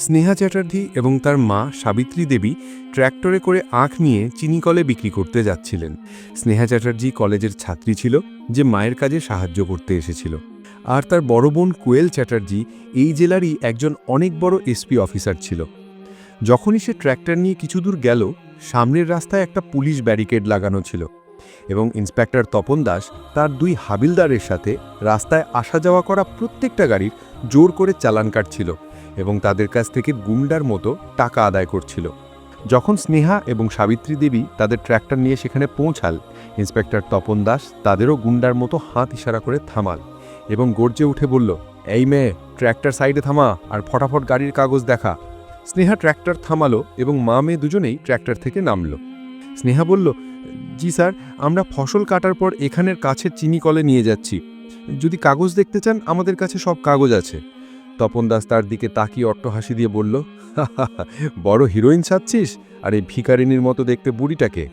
স্নেহা চ্যাটার্জি এবং তার মা সাবিত্রী দেবী ট্র্যাক্টরে করে আখ নিয়ে চিনিকলে বিক্রি করতে যাচ্ছিলেন। স্নেহা চ্যাটার্জি কলেজের ছাত্রী ছিল যে মায়ের কাজে সাহায্য করতে এসেছিল। আর তার বড় বোন কোয়েল চ্যাটার্জি এই জেলারই একজন অনেক বড় এসপি অফিসার ছিল। যখনই সে ট্র্যাক্টর নিয়ে কিছু দূর গেল, সামনের রাস্তায় একটা পুলিশ ব্যারিকেড লাগানো ছিল এবং ইন্সপেক্টর তপন দাস তার দুই হাবিলদারের সাথে রাস্তায় আসা যাওয়া করা প্রত্যেকটা গাড়ির জোর করে চালান কাটছিল। এবং তাদের কাছ থেকে গুন্ডার মতো টাকা আদায় করছিল। যখন স্নেহা এবং সাবিত্রী দেবী তাদের ট্র্যাক্টর নিয়ে সেখানে পৌঁছাল, ইন্সপেক্টর তপন দাস তাদেরও গুন্ডার মতো হাত ইশারা করে থামাল এবং গর্জে উঠে বলল, এই মেয়ে, ট্র্যাক্টর সাইডে থামা আর ফটাফট গাড়ির কাগজ দেখা। স্নেহা ট্র্যাক্টর থামালো এবং মা মেয়ে দুজনেই ট্র্যাক্টর থেকে নামলো। স্নেহা বলল, জি স্যার, আমরা ফসল কাটার পর এখানের কাছের চিনি কলে নিয়ে যাচ্ছি। যদি কাগজ দেখতে চান, আমাদের কাছে সব কাগজ আছে। তপন দাস তার দিকে তাকিয়ে অট্টহাসি দিয়ে বলল বড় হিরোইন ছাড়ছিস আর এই ভিকারিনীর মতো দেখতে বুড়িটাকে?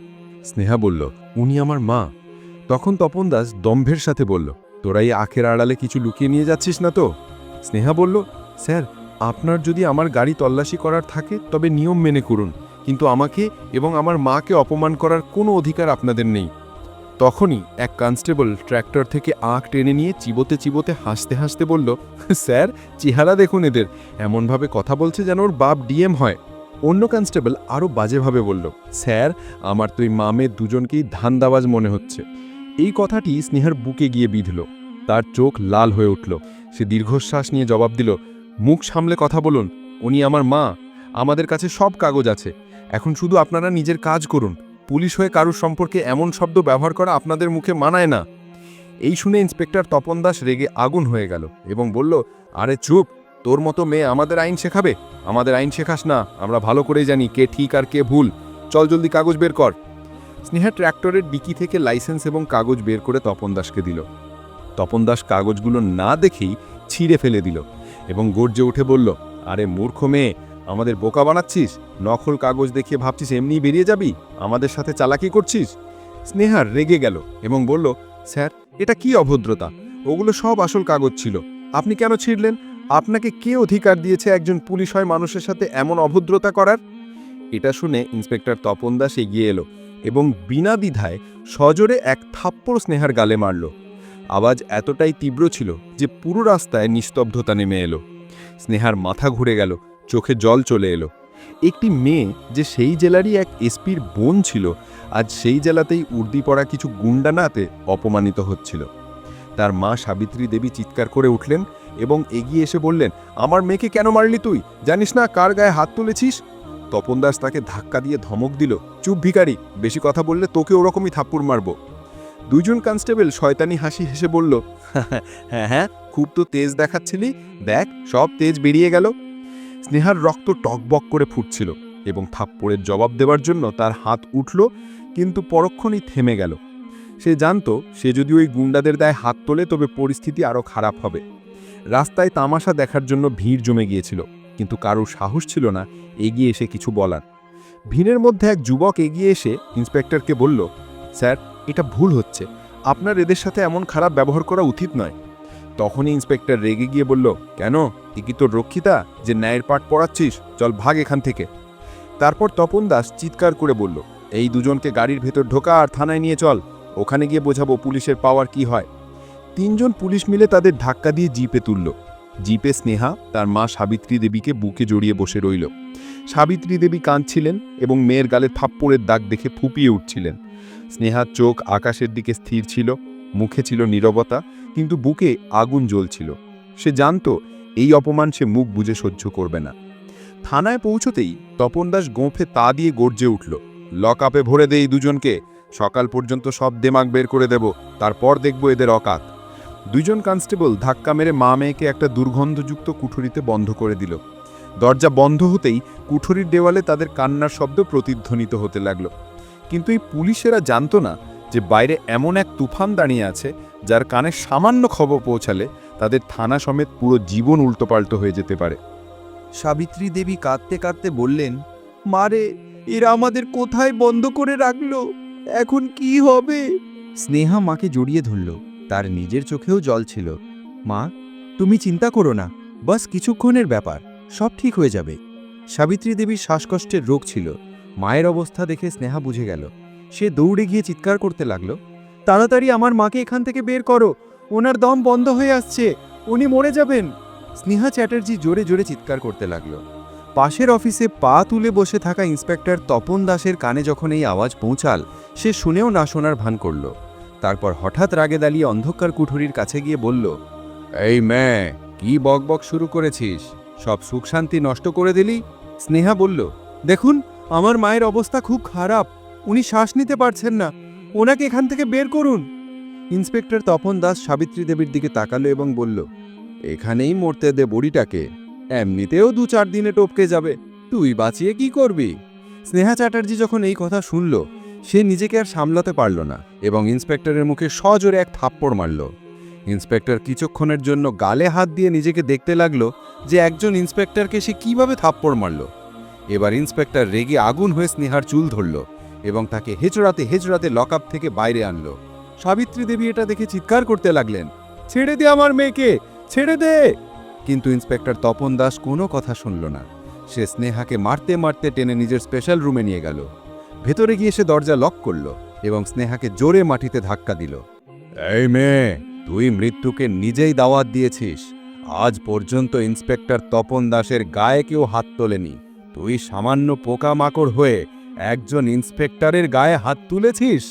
স্নেহা বলল, উনি আমার মা। তখন তপন দাস দম্ভের সাথে বলল, তোরা এই আখের আড়ালে কিছু লুকিয়ে নিয়ে যাচ্ছিস না তো? স্নেহা বলল, স্যার, আপনার যদি আমার গাড়ি তল্লাশি করার থাকে, তবে নিয়ম মেনে করুন। কিন্তু আমাকে এবং আমার মাকে অপমান করার কোনো অধিকার আপনাদের নেই। তখনই এক কনস্টেবল ট্র্যাক্টর থেকে আঁক টেনে নিয়ে চিবোতে চিবোতে হাসতে হাসতে বলল, স্যার, চেহারা দেখুন এদের। এমনভাবে কথা বলছে যেন ওর বাপ ডিএম হয়। অন্য কনস্টেবল আরও বাজেভাবে বলল, স্যার, আমার তো এই মামে দুজনকেই ধান্দাবাজ মনে হচ্ছে। এই কথাটি স্নেহার বুকে গিয়ে বিঁধল। তার চোখ লাল হয়ে উঠল। সে দীর্ঘশ্বাস নিয়ে জবাব দিল, মুখ সামলে কথা বলুন। উনি আমার মা। আমাদের কাছে সব কাগজ আছে। এখন শুধু আপনারা নিজের কাজ করুন। পুলিশ হয়ে কারুর সম্পর্কে এমন শব্দ ব্যবহার করা আপনাদের মুখে মানায় না। এই শুনে ইন্সপেক্টর তপন দাস রেগে আগুন হয়ে গেল এবং বলল, আরে চুপ, তোর মতো মেয়ে আমাদের আইন শেখাবে? আমাদের আইন শেখাস না, আমরা ভালো করেই জানি কে ঠিক আর কে ভুল। চল জলদি কাগজ বের কর। স্নেহা ট্র্যাক্টরের ডিকি থেকে লাইসেন্স এবং কাগজ বের করে তপন দাসকে দিল। তপন দাস কাগজগুলো না দেখেই ছিঁড়ে ফেলে দিল এবং গর্জে উঠে বলল, আরে মূর্খ মেয়ে আমাদের বোকা বানাচ্ছিস? নকল কাগজ দেখিয়ে ভাবছিস এমনি বেরিয়ে যাবি? আমাদের সাথে চালাকি করছিস? স্নেহার রেগে গেল এবং বলল, স্যার, এটা কি অভদ্রতা? ওগুলো সব আসল কাগজ ছিল। আপনি কেন ছিঁড়লেন? আপনাকে কে অধিকার দিয়েছে একজন পুলিশ হয় মানুষের সাথে এমন অভদ্রতা করার? এটা শুনে ইন্সপেক্টর তপন দাস এগিয়ে এলো এবং বিনা দ্বিধায় সজোরে এক থাপ্পড় স্নেহার গালে মারল। আওয়াজ এতটাই তীব্র ছিল যে পুরো রাস্তায় নিস্তব্ধতা নেমে এলো। স্নেহার মাথা ঘুরে গেল চোখে জল চলে এলো। একটি মেয়ে যে সেই জেলারই এক এসপির বোন ছিল, আজ সেই জেলাতেই উর্দি পড়া কিছু গুন্ডা নাতে অপমানিত হচ্ছিল। তার মা সাবিত্রী দেবী চিৎকার করে উঠলেন এবং এগিয়ে এসে বললেন, আমার মেয়েকে কেন মারলি তুই? জানিস না কার গায়ে হাত তুলেছিস? তপন দাস তাকে ধাক্কা দিয়ে ধমক দিল, চুপ ভিকারি বেশি কথা বললে তোকে ওরকমই থাপ্পুর মারব। দুইজন কনস্টেবল শয়তানি হাসি হেসে বলল হ্যাঁ হ্যাঁ খুব তো তেজ দেখাচ্ছিলি। দেখ, সব তেজ বেরিয়ে গেল। স্নেহার রক্ত টকবক করে ফুটছিল এবং থাপ্পড়ের জবাব দেওয়ার জন্য তার হাত উঠল, কিন্তু পরক্ষণই থেমে গেল। সে জানতো, সে যদি ওই গুন্ডাদের দায় হাত তোলে, তবে পরিস্থিতি আরও খারাপ হবে। রাস্তায় তামাশা দেখার জন্য ভিড় জমে গিয়েছিল, কিন্তু কারোর সাহস ছিল না এগিয়ে এসে কিছু বলার। ভিড়ের মধ্যে এক যুবক এগিয়ে এসে ইন্সপেক্টরকে বলল, স্যার, এটা ভুল হচ্ছে। আপনার এদের সাথে এমন খারাপ ব্যবহার করা উচিত নয়। তখনই ইন্সপেক্টর রেগে গিয়ে বলল, কেন? এ কি তোর রক্ষিতা? যে ন্যায়ের পাঠ পড়াচ্ছিস? চল ভাগ এখান থেকে। তারপর তপন দাস চিৎকার করে বলল, এই দুজনকে গাড়ির ভেতর ঢোকা আর থানায় নিয়ে চল। ওখানে গিয়ে বোঝাবো পুলিশের পাওয়ার কি হয়। তিনজন পুলিশ মিলে তাদের ধাক্কা দিয়ে জিপে তুলল। জিপে স্নেহা, তার মা সাবিত্রী দেবীকে বুকে জড়িয়ে বসে রইল। সাবিত্রী দেবী কাঁদছিলেন এবং মেয়ের গালে থাপ্পড়ের দাগ দেখে ফুপিয়ে উঠছিলেন। স্নেহার চোখ আকাশের দিকে স্থির ছিল, মুখে ছিল নীরবতা কিন্তু বুকে আগুন জ্বলছিল। সে জানত এই অপমান সে মুখ বুঝে সহ্য করবে না। থানায় পৌঁছতেই তপন দাস গোঁফে তা দিয়ে গর্জে উঠল, লক আপে ভরে দে এই দুজনকে, সকাল পর্যন্ত সব দেমাগ বের করে দেব, তারপর দেখব এদের অকাত। দুইজন কনস্টেবল ধাক্কা মেরে মা মেয়েকে একটা দুর্গন্ধযুক্ত কুঠুরিতে বন্ধ করে দিল। দরজা বন্ধ হতেই কুঠুরির দেওয়ালে তাদের কান্নার শব্দ প্রতিধ্বনিত হতে লাগল। কিন্তু এই পুলিশেরা জানতো না যে বাইরে এমন এক তুফান দাঁড়িয়ে আছে যার কানে সামান্য খবর পৌঁছালে তাদের থানা সমেত পুরো জীবন উল্টোপাল্টো হয়ে যেতে পারে। সাবিত্রী দেবী কাঁদতে কাঁদতে বললেন মারে এরা আমাদের কোথায় বন্ধ করে রাখল? এখন কি হবে? স্নেহা মাকে জড়িয়ে ধরল। তার নিজের চোখেও জল ছিল। মা তুমি চিন্তা করো না। বাস কিছুক্ষণের ব্যাপার। সব ঠিক হয়ে যাবে। সাবিত্রী দেবীর শ্বাসকষ্টের রোগ ছিল। মায়ের অবস্থা দেখে স্নেহা বুঝে গেল। সে দৌড়ে গিয়ে চিৎকার করতে লাগল। তাড়াতাড়ি আমার মাকে এখান থেকে বের করো। ওনার দম বন্ধ হয়ে আসছে। উনি মরে যাবেন। স্নেহা চ্যাটার্জি জোরে জোরে চিৎকার করতে লাগল। পাশের অফিসে পা তুলে বসে থাকা ইন্সপেক্টর তপন দাসের কানে যখন এই আওয়াজ পৌঁছাল, সে শুনেও না শোনার ভান করল। তারপর হঠাৎ রাগে দাঁড়িয়ে অন্ধকার কুঠুরির কাছে গিয়ে বলল, এই মেয়ে, কি বকবক শুরু করেছিস? সব সুখ শান্তি নষ্ট করে দিলি? স্নেহা বলল, দেখুন, আমার মায়ের অবস্থা খুব খারাপ। উনি শ্বাস নিতে পারছেন না। ওনাকে এখান থেকে বের করুন। ইন্সপেক্টর তপন দাস সাবিত্রী দেবীর দিকে তাকালো এবং বলল, এখানেই মরতে দে বড়িটাকে। এমনিতেও দু চার দিনে টপকে যাবে। তুই বাঁচিয়ে কি করবি? স্নেহা চ্যাটার্জি যখন এই কথা শুনল, সে নিজেকে আর সামলাতে পারল না এবং ইন্সপেক্টরের মুখে সজোরে এক থাপ্পড় মারল। ইন্সপেক্টর কিছুক্ষণের জন্য গালে হাত দিয়ে নিজেকে দেখতে লাগল যে একজন ইন্সপেক্টরকে সে কীভাবে থাপ্পড় মারল। এবার ইন্সপেক্টর রেগে আগুন হয়ে স্নেহার চুল ধরল। এবং তাকে হেচড়াতে হেচড়াতে লকআপ থেকে বাইরে আনলো। সাবিত্রী দেবী এটা দেখে চিৎকার করতে লাগলেন, ছেড়ে দে আমার মেয়েকে, ছেড়ে দে! কিন্তু ইন্সপেক্টর তপন দাস কোনো কথা শুনল না। সে স্নেহাকে মারতে মারতে টেনে নিজের স্পেশাল রুমে নিয়ে গেল। ভেতরে গিয়ে সে দরজা লক করল এবং স্নেহাকে জোরে মাটিতে ধাক্কা দিল। এই মেয়ে, তুই মৃত্যুকে নিজেই দাওয়াত দিয়েছিস। আজ পর্যন্ত ইন্সপেক্টর তপন দাসের গায়ে কেউ হাত তোলেনি। তুই সামান্য পোকামাকড় হয়ে একজন ইন্সপেক্টরের গায়ে হাত তুলেছিস?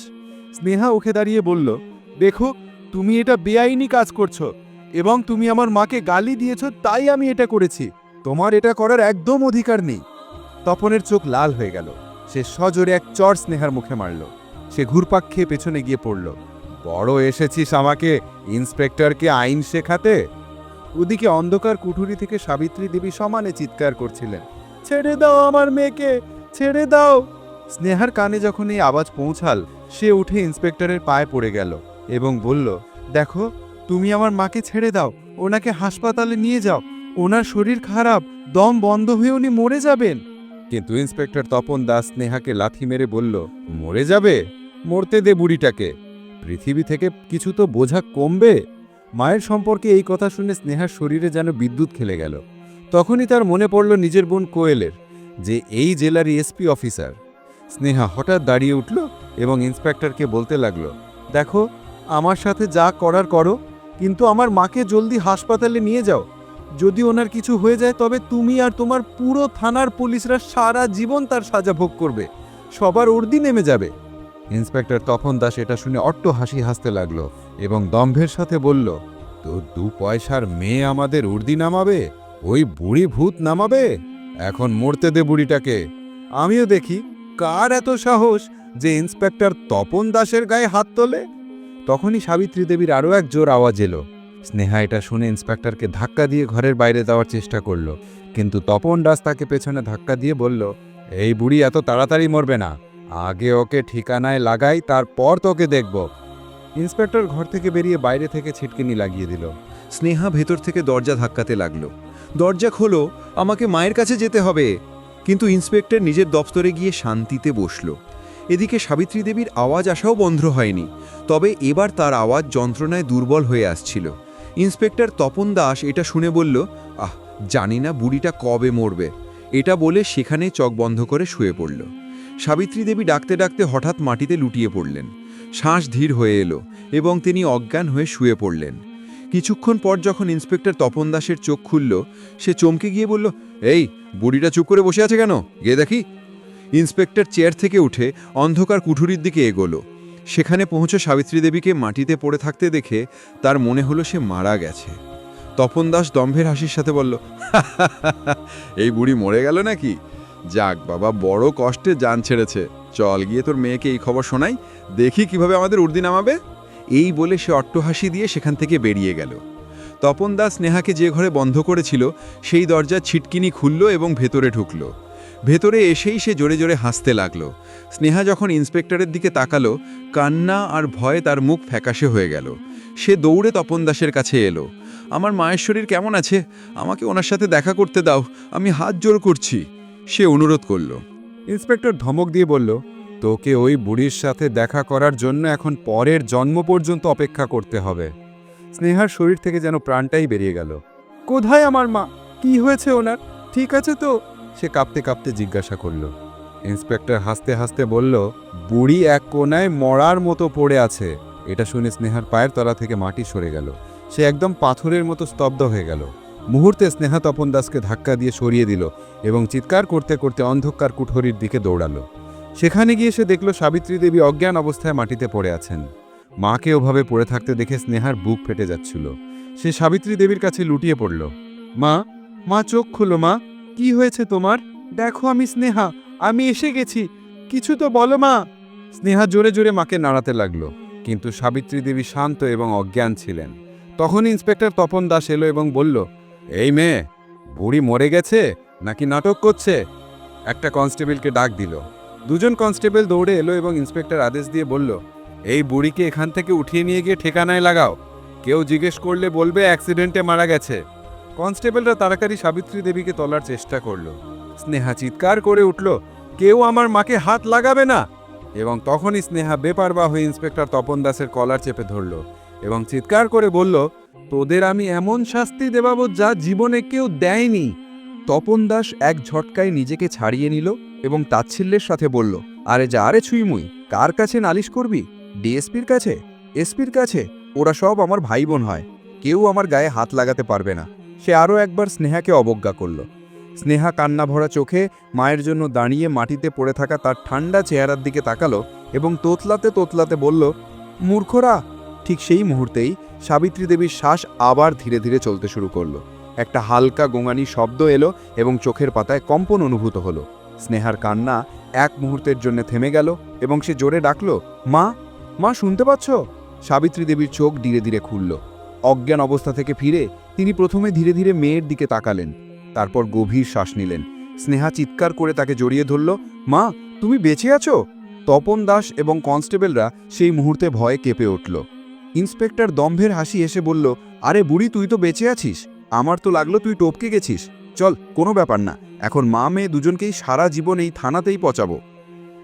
স্নেহা উঠে দাঁড়িয়ে বলল, দেখো, তুমি এটা বেআইনি কাজ করছ এবং তুমি আমার মাকে গালি দিয়েছ তাই আমি এটা করেছি। তোমার এটা করার একদম অধিকার নেই। তপনের চোখ লাল হয়ে গেল। সে সজোরে এক চর স্নেহার মুখে মারল। সে ঘুরপাক খেয়ে পেছনে গিয়ে পড়ল। বড় এসেছিস আমাকে ইন্সপেক্টরকে আইন শেখাতে? ওদিকে অন্ধকার কুঠুরি থেকে সাবিত্রী দেবী সমানে চিৎকার করছিলেন, ছেড়ে দাও আমার মেয়েকে, ছেড়ে দাও। স্নেহার কানে যখন এই আওয়াজ পৌঁছাল, সে উঠে ইন্সপেক্টরের পায়ে পড়ে গেল এবং বলল, দেখো, তুমি আমার মাকে ছেড়ে দাও, ওনাকে হাসপাতালে নিয়ে যাও, ওনার শরীর খারাপ, দম বন্ধ হয়ে উনি মরে যাবেন। কিন্তু ইন্সপেক্টর তপন দাস স্নেহাকে লাথি মেরে বলল, মরে যাবে? মরতে দে বুড়িটাকে। পৃথিবী থেকে কিছু তো বোঝা কমবে। মায়ের সম্পর্কে এই কথা শুনে স্নেহার শরীরে যেন বিদ্যুৎ খেলে গেল। তখনই তার মনে পড়ল নিজের বোন কোয়েলের, যে এই জেলারই এসপি অফিসার। স্নেহা হঠাৎ দাঁড়িয়ে উঠল এবং ইন্সপেক্টরকে বলতে লাগল, দেখো, আমার সাথে যা করার করো, কিন্তু আমার মাকে জলদি হাসপাতালে নিয়ে যাও। যদি ওনার কিছু হয়ে যায়, তবে তুমি আর তোমার পুরো থানার পুলিশরা সারা জীবন তার সাজা ভোগ করবে। সবার উর্দি নেমে যাবে। ইন্সপেক্টর তখন দাস এটা শুনে অট্ট হাসি হাসতে লাগল এবং দম্ভের সাথে বলল তো দু পয়সার মেয়ে আমাদের উর্দি নামাবে? ওই বুড়ি ভূত নামাবে? এখন মরতে দে বুড়িটাকে। আমিও দেখি কার এত সাহস যে ইন্সপেক্টর তপন দাসের গায়ে হাত তোলে? তখনই সাবিত্রী দেবীর আরও এক জোর আওয়াজ এলো। স্নেহা এটা শুনে ইন্সপেক্টরকে ধাক্কা দিয়ে ঘরের বাইরে দেওয়ার চেষ্টা করল। কিন্তু তপন দাস তাকে পেছনে ধাক্কা দিয়ে বলল, এই বুড়ি এত তাড়াতাড়ি মরবে না। আগে ওকে ঠিকানায় লাগাই, তারপর তোকে দেখব। ইন্সপেক্টর ঘর থেকে বেরিয়ে বাইরে থেকে ছিটকিনি লাগিয়ে দিল। স্নেহা ভেতর থেকে দরজা ধাক্কাতে লাগল। দরজা খোলো, আমাকে মায়ের কাছে যেতে হবে। কিন্তু ইন্সপেক্টর নিজের দপ্তরে গিয়ে শান্তিতে বসল। এদিকে সাবিত্রী দেবীর আওয়াজ আসাও বন্ধ হয়নি, তবে এবার তার আওয়াজ যন্ত্রণায় দুর্বল হয়ে আসছিল। ইন্সপেক্টর তপন দাস এটা শুনে বলল, আহ, জানি না বুড়িটা কবে মরবে। এটা বলে সেখানে চক বন্ধ করে শুয়ে পড়ল। সাবিত্রী দেবী ডাকতে ডাকতে হঠাৎ মাটিতে লুটিয়ে পড়লেন। শ্বাস ধীর হয়ে এলো এবং তিনি অজ্ঞান হয়ে শুয়ে পড়লেন। কিছুক্ষণ পর যখন ইন্সপেক্টর তপন দাসের চোখ খুলল, সে চমকে গিয়ে বলল, এই, বুড়িটা চুপ করে বসে আছে কেন? গিয়ে দেখি। ইন্সপেক্টর চেয়ার থেকে উঠে অন্ধকার কুঠুরির দিকে এগোলো। সেখানে পৌঁছে সাবিত্রী দেবীকে মাটিতে পড়ে থাকতে দেখে তার মনে হলো সে মারা গেছে। তপন দাস দম্ভের হাসির সাথে বলল এই বুড়ি মরে গেল নাকি? যাক বাবা, বড় কষ্টে যান ছেড়েছে। চল গিয়ে তোর মেয়েকে এই খবর শোনাই, দেখি কীভাবে আমাদের উর্দি নামাবে। এই বলে সে অট্টহাসি দিয়ে সেখান থেকে বেরিয়ে গেল। তপন দাস নেহাকে যে ঘরে বন্ধ করেছিল, সেই দরজা ছিটকিনি খুলল এবং ভেতরে ঢুকল। ভেতরে এসেই সে জোরে জোরে হাসতে লাগল। স্নেহা যখন ইন্সপেক্টরের দিকে তাকালো, কান্না আর ভয়ে তার মুখ ফ্যাকাশে হয়ে গেল। সে দৌড়ে তপন দাসের কাছে এলো, আমার মায়ের শরীর কেমন আছে? আমাকে ওনার সাথে দেখা করতে দাও, আমি হাত জোর করছি। সে অনুরোধ করল। ইন্সপেক্টর ধমক দিয়ে বলল তোকে ওই বুড়ির সাথে দেখা করার জন্য এখন পরের জন্ম পর্যন্ত অপেক্ষা করতে হবে। স্নেহার শরীর থেকে যেন প্রাণটাই বেরিয়ে গেল। কোথায় আমার মা? কি হয়েছে ওনার? ঠিক আছে তো? সে কাঁপতে কাঁপতে জিজ্ঞাসা করল। ইন্সপেক্টর হাসতে হাসতে বলল, বুড়ি এক কোনায় মরার মতো পড়ে আছে। এটা শুনে স্নেহার পায়ের তলা থেকে মাটি সরে গেল। সে একদম পাথরের মতো স্তব্ধ হয়ে গেল। মুহূর্তে স্নেহা তপন দাসকে ধাক্কা দিয়ে সরিয়ে দিল এবং চিৎকার করতে করতে অন্ধকার কুঠরির দিকে দৌড়ালো। সেখানে গিয়ে সে দেখল সাবিত্রী দেবী অজ্ঞান অবস্থায় মাটিতে পড়ে আছেন। মাকে ওভাবে পড়ে থাকতে দেখে স্নেহার বুক ফেটে যাচ্ছিল। সে সাবিত্রী দেবীর কাছে লুটিয়ে পড়ল। মা মা, চোখ খুলো, মা। কি হয়েছে তোমার? দেখো আমি স্নেহা, আমি এসে গেছি। কিছু তো বলো, মা। স্নেহা জোরে জোরে মাকে নাড়াতে লাগল, কিন্তু সাবিত্রী দেবী শান্ত এবং অজ্ঞান ছিলেন। তখন ইন্সপেক্টর তপন দাস এলো এবং বলল, এই মেয়ে, বুড়ি মরে গেছে নাকি নাটক করছে? একটা কনস্টেবলকে ডাক দিল। দুজন কনস্টেবল দৌড়ে এলো এবং ইন্সপেক্টর আদেশ দিয়ে বলল, এই বুড়িকে এখান থেকে উঠিয়ে নিয়ে গিয়ে ঠিকানায় লাগাও। কেউ জিজ্ঞেস করলে বলবে অ্যাক্সিডেন্টে মারা গেছে। কনস্টেবলরা তাড়াতাড়ি সাবিত্রী দেবীকে তোলার চেষ্টা করল। স্নেহা চিৎকার করে উঠল, কেউ আমার মাকে হাত লাগাবে না? এবং তখনই স্নেহা বেপারবা হয়ে ইন্সপেক্টর তপন দাসের কলার চেপে ধরল এবং চিৎকার করে বলল, তোদের আমি এমন শাস্তি দেবাবো যা জীবনে কেউ দেয়নি। তপন দাস এক ঝটকায় নিজেকে ছাড়িয়ে নিল এবং তাচ্ছিল্যের সাথে বলল, আরে যা রে ছুইমুই কার কাছে নালিশ করবি? ডিএসপির কাছে? এসপির কাছে? ওরা সব আমার ভাই বোন হয়। কেউ আমার গায়ে হাত লাগাতে পারবে না। সে আরও একবার স্নেহাকে অবজ্ঞা করল। স্নেহা কান্না ভরা চোখে মায়ের জন্য দাঁড়িয়ে মাটিতে পড়ে থাকা তার ঠান্ডা চেহারার দিকে তাকালো এবং তোতলাতে তোতলাতে বলল, মূর্খরা! ঠিক সেই মুহূর্তেই সাবিত্রী দেবীর শ্বাস আবার ধীরে ধীরে চলতে শুরু করল। একটা হালকা গোঙানি শব্দ এলো এবং চোখের পাতায় কম্পন অনুভূত হলো। স্নেহার কান্না এক মুহূর্তের জন্য থেমে গেল এবং সে জোরে ডাকল, মা মা শুনতে পাচ্ছ? সাবিত্রী দেবীর চোখ ধীরে ধীরে খুলল। অজ্ঞান অবস্থা থেকে ফিরে তিনি প্রথমে ধীরে ধীরে মেয়ের দিকে তাকালেন, তারপর গভীর শ্বাস নিলেন। স্নেহা চিৎকার করে তাকে জড়িয়ে ধরল, মা, তুমি বেঁচে আছো? তপন দাস এবং কনস্টেবলরা সেই মুহূর্তে ভয়ে কেঁপে উঠল। ইন্সপেক্টর দম্ভের হাসি এসে বলল, আরে বুড়ি, তুই তো বেঁচে আছিস। আমার তো লাগল তুই টপকে গেছিস। চল, কোনো ব্যাপার না। এখন মা মেয়ে দুজনকেই সারা জীবন এই থানাতেই পচাবো।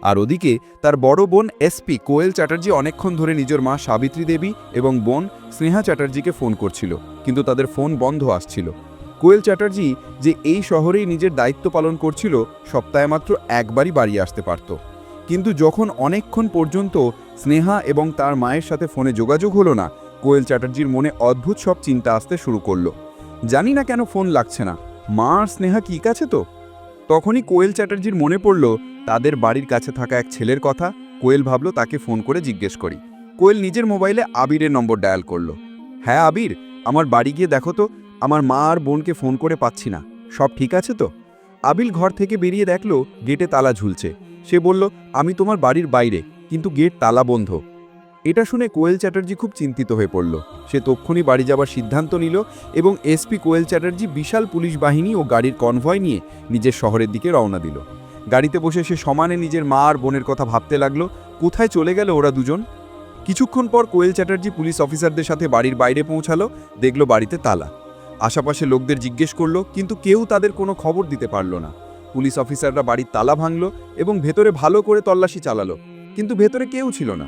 আর ওদিকে তার বড় বোন এসপি কোয়েল চ্যাটার্জি অনেকক্ষণ ধরে নিজের মা সাবিত্রী দেবী এবং বোন স্নেহা চ্যাটার্জিকে ফোন করছিল, কিন্তু তাদের ফোন বন্ধ আসছিল। কোয়েল চ্যাটার্জি যে এই শহরেই নিজের দায়িত্ব পালন করছিল, সপ্তাহে মাত্র একবারই বাড়ি আসতে পারত। কিন্তু যখন অনেকক্ষণ পর্যন্ত স্নেহা এবং তার মায়ের সাথে ফোনে যোগাযোগ হলো না, কোয়েল চ্যাটার্জির মনে অদ্ভুত সব চিন্তা আসতে শুরু করল। জানি না কেন ফোন লাগছে না। মা আর স্নেহা কি কাছে তো? তখনই কোয়েল চ্যাটার্জির মনে পড়ল, তাদের বাড়ির কাছে থাকা এক ছেলের কথা কোয়েল ভাবল তাকে ফোন করে জিজ্ঞেস করি। কোয়েল নিজের মোবাইলে আবিরের নম্বর ডায়াল করল। হ্যাঁ আবির, আমার বাড়ি গিয়ে দেখো তো, আমার মা আর বোনকে ফোন করে পাচ্ছি না। সব ঠিক আছে তো? আবিল ঘর থেকে বেরিয়ে দেখল, গেটে তালা ঝুলছে। সে বলল, আমি তোমার বাড়ির বাইরে, কিন্তু গেট তালা বন্ধ এটা শুনে কোয়েল চ্যাটার্জি খুব চিন্তিত হয়ে পড়ল। সে তক্ষুনি বাড়ি যাবার সিদ্ধান্ত নিল এবং এসপি কোয়েল চ্যাটার্জি বিশাল পুলিশ বাহিনী ও গাড়ির কনভয় নিয়ে নিজের শহরের দিকে রওনা দিল। গাড়িতে বসে সে সমানে নিজের মা আর বোনের কথা ভাবতে লাগল, কোথায় চলে গেল ওরা দুজন? কিছুক্ষণ পর কোয়েল চ্যাটার্জি পুলিশ অফিসারদের সাথে বাড়ির বাইরে পৌঁছালো, দেখল বাড়িতে তালা। আশাপাশে লোকদের জিজ্ঞেস করল, কিন্তু কেউ তাদের কোনো খবর দিতে পারল না। পুলিশ অফিসাররা বাড়ির তালা ভাঙলো এবং ভেতরে ভালো করে তল্লাশি চালালো, কিন্তু ভেতরে কেউ ছিল না।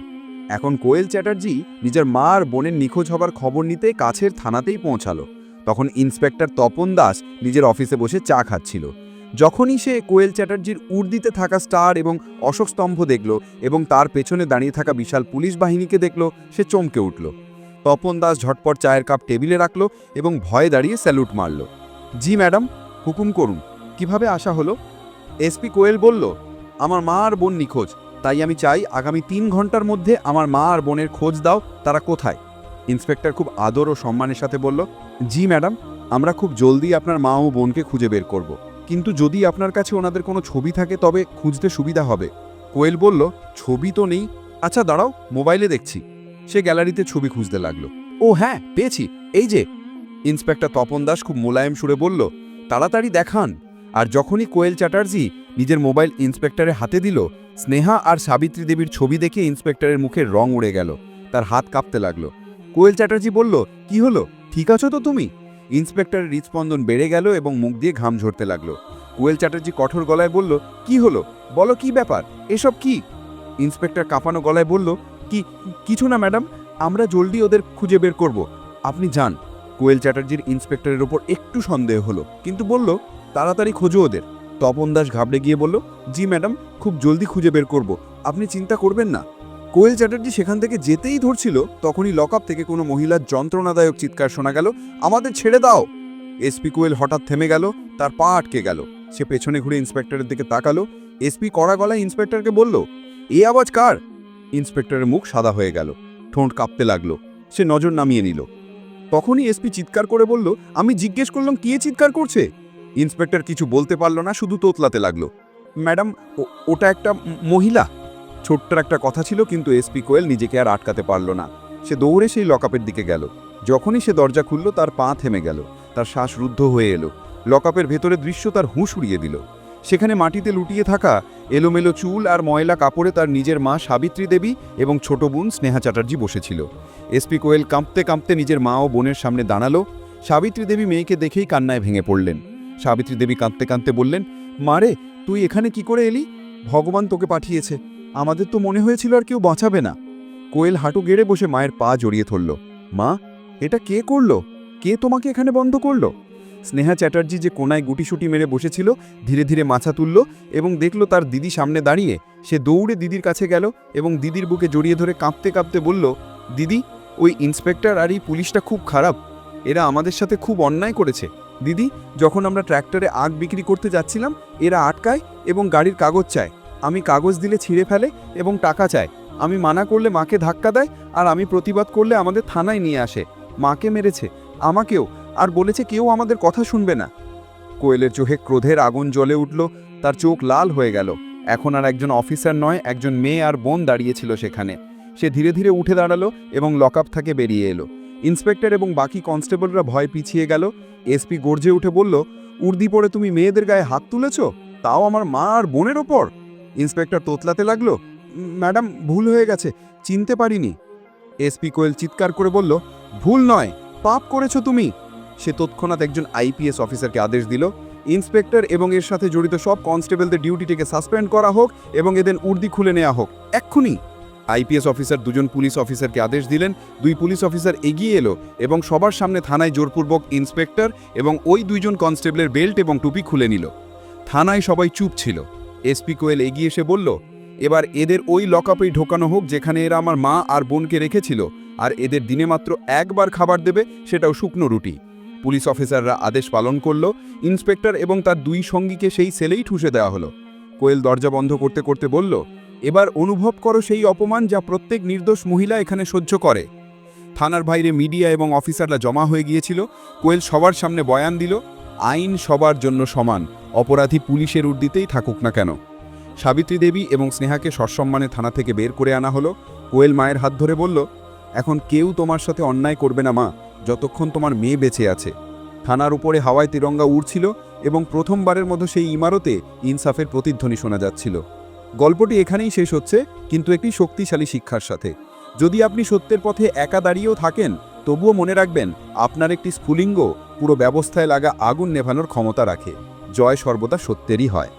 এখন কোয়েল চ্যাটার্জি নিজের মা আর বোনের নিখোঁজ হবার খবর নিতে কাছের থানাতেই পৌঁছালো। তখন ইন্সপেক্টর তপন দাস নিজের অফিসে বসে চা খাচ্ছিল। যখনই সে কোয়েল চ্যাটার্জির উর্দিতে থাকা স্টার এবং অশোক স্তম্ভ দেখল এবং তার পেছনে দাঁড়িয়ে থাকা বিশাল পুলিশ বাহিনীকে দেখল, সে চমকে উঠল। তপন দাস ঝটপট চায়ের কাপ টেবিলে রাখল এবং ভয়ে দাঁড়িয়ে স্যালুট মারল। জি, ম্যাডাম, হুকুম করুন। কীভাবে আসা হলো? এসপি কোয়েল বলল, আমার মা আর বোন নিখোঁজ। তাই আমি চাই আগামী তিন ঘণ্টার মধ্যে আমার মা আর বোনের খোঁজ দাও, তারা কোথায়। ইন্সপেক্টর খুব আদর ও সম্মানের সাথে বলল, জি, ম্যাডাম, আমরা খুব জলদি আপনার মা ও বোনকে খুঁজে বের করব। কিন্তু যদি আপনার কাছে ওনাদের কোনো ছবি থাকে, তবে খুঁজতে সুবিধা হবে। কোয়েল বলল, ছবি তো নেই। আচ্ছা দাঁড়াও, মোবাইলে দেখছি। সে গ্যালারিতে ছবি খুঁজতে লাগল। ও হ্যাঁ পেয়েছি। এই যে। ইন্সপেক্টর তপন দাস খুব মোলায়েম সুরে বলল, তাড়াতাড়ি দেখান। আর যখনই কোয়েল চ্যাটার্জি নিজের মোবাইল ইন্সপেক্টরের হাতে দিল স্নেহা আর সাবিত্রী দেবীর ছবি দেখে ইন্সপেক্টরের মুখে রং উড়ে গেল। তার হাত কাঁপতে লাগল। কোয়েল চ্যাটার্জি বলল, কি হলো? ঠিক আছো তো তুমি? ইন্সপেক্টরের হৃদস্পন্দন বেড়ে গেল এবং মুখ দিয়ে ঘাম ঝরতে লাগল। কোয়েল চ্যাটার্জি কঠোর গলায় বলল, কি হলো? বলো কি ব্যাপার? এসব কি? ইন্সপেক্টর কাঁপানো গলায় বলল, কি, কিছু না ম্যাডাম, আমরা জলদি ওদের খুঁজে বের করব। আপনি যান। কোয়েল চ্যাটার্জির ইন্সপেক্টরের ওপর একটু সন্দেহ হলো, কিন্তু বলল, তাড়াতাড়ি খোঁজো ওদের। তপন দাস ঘাবড়ে গিয়ে বলল, জি ম্যাডাম, খুব জলদি খুঁজে বের করব। আপনি চিন্তা করবেন না। কোয়েল চ্যাটার্জি সেখান থেকে যেতেই ধরছিল, তখনই লকআপ থেকে কোনো মহিলার যন্ত্রণাদায়ক চিৎকার শোনা গেল, আমাদের ছেড়ে দাও! এসপি কোয়েল হঠাৎ থেমে গেল, তার পা আটকে গেল। সে পেছনে ঘুরে ইন্সপেক্টরের দিকে তাকালো। এসপি কড়া গলায় ইন্সপেক্টরকে বলল, এ আওয়াজ কার? ইন্সপেক্টরের মুখ সাদা হয়ে গেল, ঠোঁট কাঁপতে লাগল। সে নজর নামিয়ে নিল। তখনই এসপি চিৎকার করে বলল, আমি জিজ্ঞেস করলাম, কে চিৎকার করছে? ইন্সপেক্টর কিছু বলতে পারল না, শুধু তোতলাতে লাগল। ম্যাডাম ওটা একটা মহিলা? ছোট্ট একটা কথা ছিল, কিন্তু এসপি কোয়েল নিজেকে আর আটকাতে পারল না। সে দৌড়ে সেই লকআপের দিকে গেল। যখনই সে দরজা খুলল, তার পা থেমে গেল। তার শ্বাস রুদ্ধ হয়ে এলো। লকআপের ভেতরে দৃশ্য তার হুঁশ উড়িয়ে দিল। সেখানে মাটিতে লুটিয়ে থাকা এলোমেলো চুল আর ময়লা কাপড়ে তার নিজের মা সাবিত্রী দেবী এবং ছোট বোন স্নেহা চ্যাটার্জি বসেছিল। এসপি কোয়েল কাঁপতে কাঁপতে নিজের মা ও বোনের সামনে দাঁড়াল। সাবিত্রী দেবী মেয়েকে দেখেই কান্নায় ভেঙে পড়লেন। সাবিত্রী দেবী কাঁদতে কাঁদতে বললেন মারে তুই এখানে কি করে এলি? ভগবান তোকে পাঠিয়েছে। আমাদের তো মনে হয়েছিল আর কেউ বাঁচাবে না। কোয়েল হাঁটু গেড়ে বসে মায়ের পা জড়িয়ে ধরল, মা, এটা কে করল? কে তোমাকে এখানে বন্ধ করল? স্নেহা চ্যাটার্জি যে কোনায় গুটিসুটি মেরে বসেছিল, ধীরে ধীরে মাথা তুলল এবং দেখল তার দিদি সামনে দাঁড়িয়ে। সে দৌড়ে দিদির কাছে গেল এবং দিদির বুকে জড়িয়ে ধরে কাঁপতে কাঁপতে বলল, দিদি, ওই ইন্সপেক্টর আর এই পুলিশটা খুব খারাপ। এরা আমাদের সাথে খুব অন্যায় করেছে। দিদি, যখন আমরা ট্র্যাক্টরে আগ বিক্রি করতে যাচ্ছিলাম, এরা আটকায় এবং গাড়ির কাগজ চায়। আমি কাগজ দিলে ছিঁড়ে ফেলে এবং টাকা চায়। আমি মানা করলে মাকে ধাক্কা দেয় আর আমি প্রতিবাদ করলে আমাদের থানায় নিয়ে আসে। মাকে মেরেছে, আমাকেও, আর বলেছে কেউ আমাদের কথা শুনবে না। কোয়েলের চোখে ক্রোধের আগুন জ্বলে উঠল, তার চোখ লাল হয়ে গেল। এখন আর একজন অফিসার নয়, একজন মেয়ে আর বোন দাঁড়িয়েছিল সেখানে। সে ধীরে ধীরে উঠে দাঁড়াল এবং লকআপ থেকে বেরিয়ে এলো। ইন্সপেক্টর এবং বাকি কনস্টেবলরা ভয় পিছিয়ে গেল। এসপি গর্জে উঠে বলল, উর্দি পরে তুমি মেয়েদের গায়ে হাত তুলেছ? তাও আমার মা আর বোনের ওপর? ইন্সপেক্টর তোতলাতে লাগল ম্যাডাম, ভুল হয়ে গেছে, চিনতে পারিনি। এসপি কোয়েল চিৎকার করে বলল, ভুল নয়, পাপ করেছ তুমি। সে তৎক্ষণাৎ একজন আইপিএস অফিসারকে আদেশ দিল, ইন্সপেক্টর এবং এর সাথে জড়িত সব কনস্টেবলদের ডিউটিটিকে সাসপেন্ড করা হোক এবং এদের উর্দি খুলে নেওয়া হোক, এক্ষুনি। আইপিএস অফিসার দুজন পুলিশ অফিসারকে আদেশ দিলেন। দুই পুলিশ অফিসার এগিয়ে এলো এবং সবার সামনে থানায় জোরপূর্বক ইন্সপেক্টর এবং ওই দুইজন কনস্টেবলের বেল্ট এবং টুপি খুলে নিল। থানায় সবাই চুপ ছিল। এসপি কোয়েল এগিয়ে এসে বলল, এবার এদের ওই লকআপেই ঢোকানো হোক যেখানে এরা আমার মা আর বোনকে রেখেছিল। আর এদের দিনে মাত্র একবার খাবার দেবে, সেটাও শুকনো রুটি। পুলিশ অফিসাররা আদেশ পালন করল। ইন্সপেক্টর এবং তার দুই সঙ্গীকে সেই সেলেই ঠুসে দেওয়া হলো। কোয়েল দরজা বন্ধ করতে করতে বলল এবার অনুভব করো সেই অপমান যা প্রত্যেক নির্দোষ মহিলা এখানে সহ্য করে। থানার বাইরে মিডিয়া এবং অফিসাররা জমা হয়ে গিয়েছিল, কোয়েল সবার সামনে বয়ান দিল, আইন সবার জন্য সমান, অপরাধী পুলিশের উর্দিতেই থাকুক না কেন। সাবিত্রী দেবী এবং স্নেহাকে সসম্মানে থানা থেকে বের করে আনা হলো, কোয়েল মায়ের হাত ধরে বলল, এখন কেউ তোমার সাথে অন্যায় করবে না মা, যতক্ষণ তোমার মেয়ে বেঁচে আছে। থানার উপরে হাওয়ায় তিরঙ্গা উড়ছিল এবং প্রথমবারের মতো সেই ইমারতে ইনসাফের প্রতিধ্বনি শোনা যাচ্ছিল। গল্পটি এখানেই শেষ হচ্ছে, কিন্তু একটি শক্তিশালী শিক্ষার সাথে। যদি আপনি সত্যের পথে একা দাঁড়িয়েও থাকেন, তবুও মনে রাখবেন, আপনার একটি স্ফুলিঙ্গ পুরো ব্যবস্থায় লাগা আগুন নেভানোর ক্ষমতা রাখে। জয় সর্বদা সত্যেরই হয়।